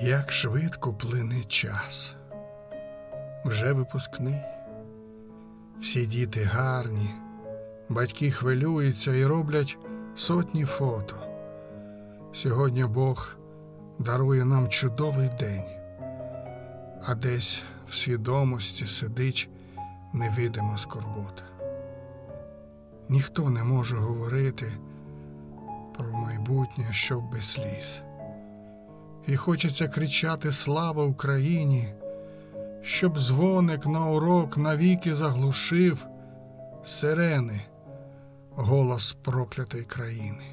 Як швидко плине час. Вже випускний. Всі діти гарні, батьки хвилюються і роблять сотні фото. Сьогодні Бог дарує нам чудовий день, а десь в свідомості сидить невидима скорбота. Ніхто не може говорити про майбутнє, щоб без сліз. І хочеться кричати Слава Україні, щоб дзвоник на урок навіки заглушив сирени, голос проклятої країни.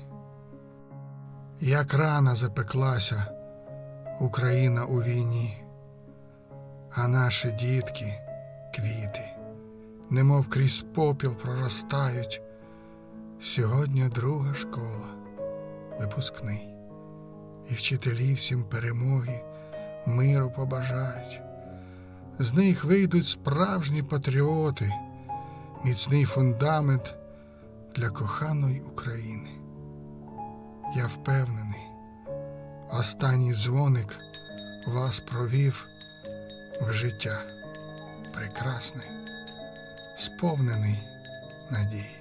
Як рана запеклася Україна у війні, а наші дітки, квіти, немов крізь попіл проростають. Сьогодні друга школа, випускний і вчителі всім перемоги, миру побажають. З них вийдуть справжні патріоти, міцний фундамент для коханої України. Я впевнений, останній дзвоник вас провів в життя прекрасне, сповнений надії.